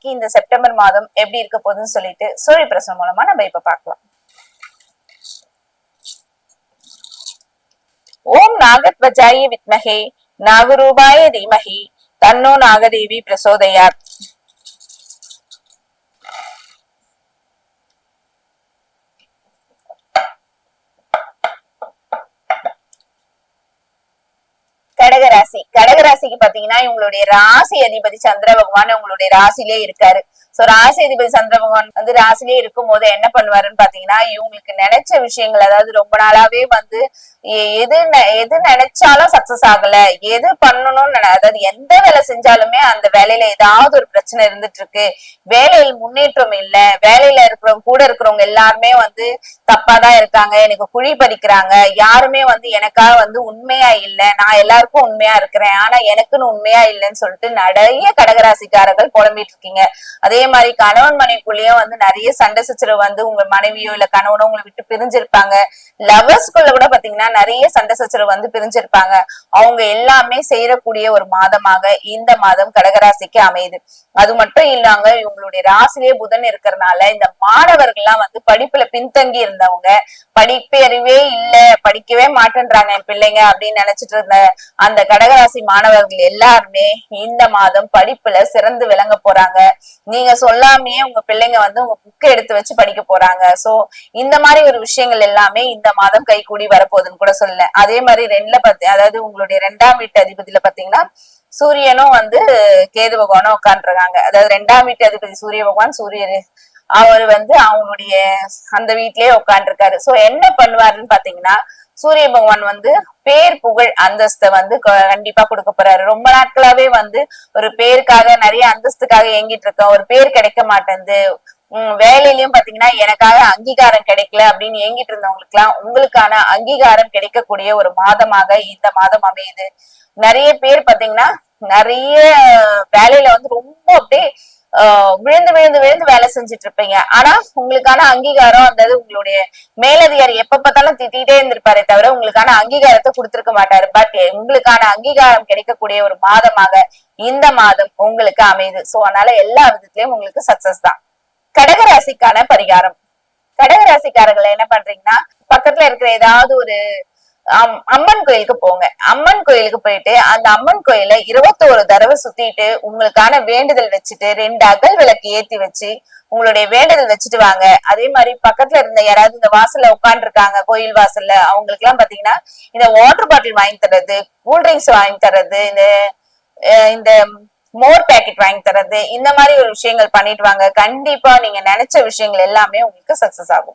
கடகராசிக்கு இந்த செப்டம்பர் மாதம் எப்படி இருக்க போகுதுன்னு சொல்லிட்டு சூரிய பிரசனம் மூலமா நம்ம இப்ப பார்க்கலாம். ஓம் நாகத்வஜாய வித்மகே நாகரூபாய தீமகி தன்னோ நாகதேவி பிரசோதயாத் கடகராசி கடகராசிக்கு பாத்தீங்கன்னா இவங்களுடைய ராசி அதிபதி சந்திர பகவான் உங்களுடைய ராசிலே இருக்காரு. சோ ராசி சந்திர பகவான் வந்து ராசிலே இருக்கும் போது என்ன பண்ணுவாருன்னு பாத்தீங்கன்னா இவங்களுக்கு நினைச்ச விஷயங்கள் அதாவது ரொம்ப நாளாவே வந்து எது எது நினைச்சாலும் சக்சஸ் ஆகல எது பண்ணணும்னு அதாவது எந்த வேலை செஞ்சாலுமே அந்த வேலையில ஏதாவது ஒரு பிரச்சனை இருந்துட்டு இருக்கு வேலையில் முன்னேற்றம் இல்ல வேலையில இருக்கிறவங்க கூட இருக்கிறவங்க எல்லாருமே வந்து தப்பாதான் இருக்காங்க எனக்கு குழி பறிக்கிறாங்க யாருமே வந்து எனக்காக வந்து உண்மையா இல்ல நான் எல்லாருக்கும் உண்மையா இருக்கிறேன் ஆனா எனக்குன்னு உண்மையா இல்லைன்னு சொல்லிட்டு நிறைய கடகராசிக்காரர்கள் புலம்பிட்டு இருக்கீங்க அதே மாதிரி கணவன் மனைவிக்குள்ளேயும் வந்து நிறைய சண்டை சச்சரவு வந்து உங்க மனைவியோ இல்ல கணவனோ உங்களை விட்டு பிரிஞ்சிருப்பாங்க. லவர்ஸ்குள்ள கூட பாத்தீங்கன்னா நிறைய சண்டை சச்சரவு வந்து பிரிஞ்சிருப்பாங்க. அவங்க எல்லாமே செய்யக்கூடிய ஒரு மாதமாக இந்த மாதம் கடகராசிக்கு அமையுது. அது மட்டும் இல்லாங்க இவங்களுடைய ராசிலேயே புதன் இருக்கிறதுனால இந்த மாணவர்கள்லாம் வந்து படிப்புல பின்தங்கி இருந்தவங்க படிப்பறிவே இல்ல படிக்கவே மாட்டேன்றாங்க என் பிள்ளைங்க அப்படின்னு நினைச்சிட்டு இருந்த அந்த கடகராசி மாணவர்கள் எல்லாருமே இந்த மாதம் படிப்புல சிறந்து விளங்க போறாங்க. நீங்க சொல்லாமையே உங்க பிள்ளைங்க வந்து உங்க புக்கை எடுத்து வச்சு படிக்க போறாங்க. சோ இந்த மாதிரி ஒரு விஷயங்கள் எல்லாமே இந்த மாதம் கை கூடி வரப்போகுதுன்னு கூட சொல்லல. அதே மாதிரி ரெண்டுல பத்தி அதாவது உங்களுடைய ரெண்டாம் வீட்டு அதிபதியில பாத்தீங்கன்னா சூரியனும் வந்து கேது பகவானும் உட்காந்துருக்காங்க அதாவது ரெண்டாம் வீட்டு அதிபதி சூரிய பகவான் சூரியன் அவர் வந்து அவங்களுடைய அந்த வீட்லயே உட்காந்துருக்காரு சோ என்ன பண்ணுவாருன்னு பாத்தீங்கன்னா சூரிய பகவான் வந்து பேர் புகழ் அந்தஸ்தை வந்து கண்டிப்பா கொடுக்க போறாரு. ரொம்ப நாட்களாவே வந்து ஒரு பேருக்காக நிறைய அந்தஸ்துக்காக ஏங்கிட்டு இருக்கோம். ஒரு பேர் கிடைக்க மாட்டேங்குது. உம் வேலையிலயும் பாத்தீங்கன்னா எனக்காக அங்கீகாரம் கிடைக்கல அப்படின்னு ஏங்கிட்டு இருந்தவங்களுக்கு எல்லாம் உங்களுக்கான அங்கீகாரம் கிடைக்கக்கூடிய ஒரு மாதமாக இந்த மாதம் அமையுது. நிறைய பேர் பாத்தீங்கன்னா நிறைய வேலையில வந்து ரொம்ப அப்படியே விழுந்து விழுந்து விழுந்து வேலை செஞ்சுட்டு இருப்பீங்க ஆனா உங்களுக்கான அங்கீகாரம் அதாவது உங்களுடைய மேலதிகாரி எப்ப பார்த்தாலும் திட்டிகிட்டே இருந்திருப்பாரே தவிர உங்களுக்கான அங்கீகாரத்தை கொடுத்திருக்க மாட்டாரு. பட் உங்களுக்கான அங்கீகாரம் கிடைக்கக்கூடிய ஒரு மாதமாக இந்த மாதம் உங்களுக்கு அமையுது. சோ அதனால எல்லா விதத்திலயும் உங்களுக்கு சக்சஸ் தான். கடகராசிக்கான பரிகாரம். கடகராசிக்காரர்கள் என்ன பண்றீங்கன்னா பக்கத்துல இருக்கிற ஏதாவது ஒரு அம்மன் கோயிலுக்கு போங்க. அம்மன் கோயிலுக்கு போயிட்டு அந்த அம்மன் கோயில இருபத்தோரு தடவை சுத்திட்டு உங்களுக்கான வேண்டுதல் வச்சுட்டு ரெண்டு அகல் விளக்கு ஏத்தி வச்சு உங்களுடைய வேண்டுதல் வச்சுட்டு வாங்க. அதே மாதிரி பக்கத்துல இருந்த யாராவது இந்த வாசல்ல உட்காந்துருக்காங்க கோயில் வாசல்ல அவங்களுக்கு எல்லாம் பாத்தீங்கன்னா இந்த வாட்டர் பாட்டில் வாங்கி தர்றது கூல்ட்ரிங்க்ஸ் வாங்கி தர்றது இந்த இந்த மோர் பேக்கெட் வாங்கி தர்றது இந்த மாதிரி ஒரு விஷயங்கள் பண்ணிட்டு வாங்க. கண்டிப்பா நீங்க நினைச்ச விஷயங்கள் எல்லாமே உங்களுக்கு சக்சஸ் ஆகும்.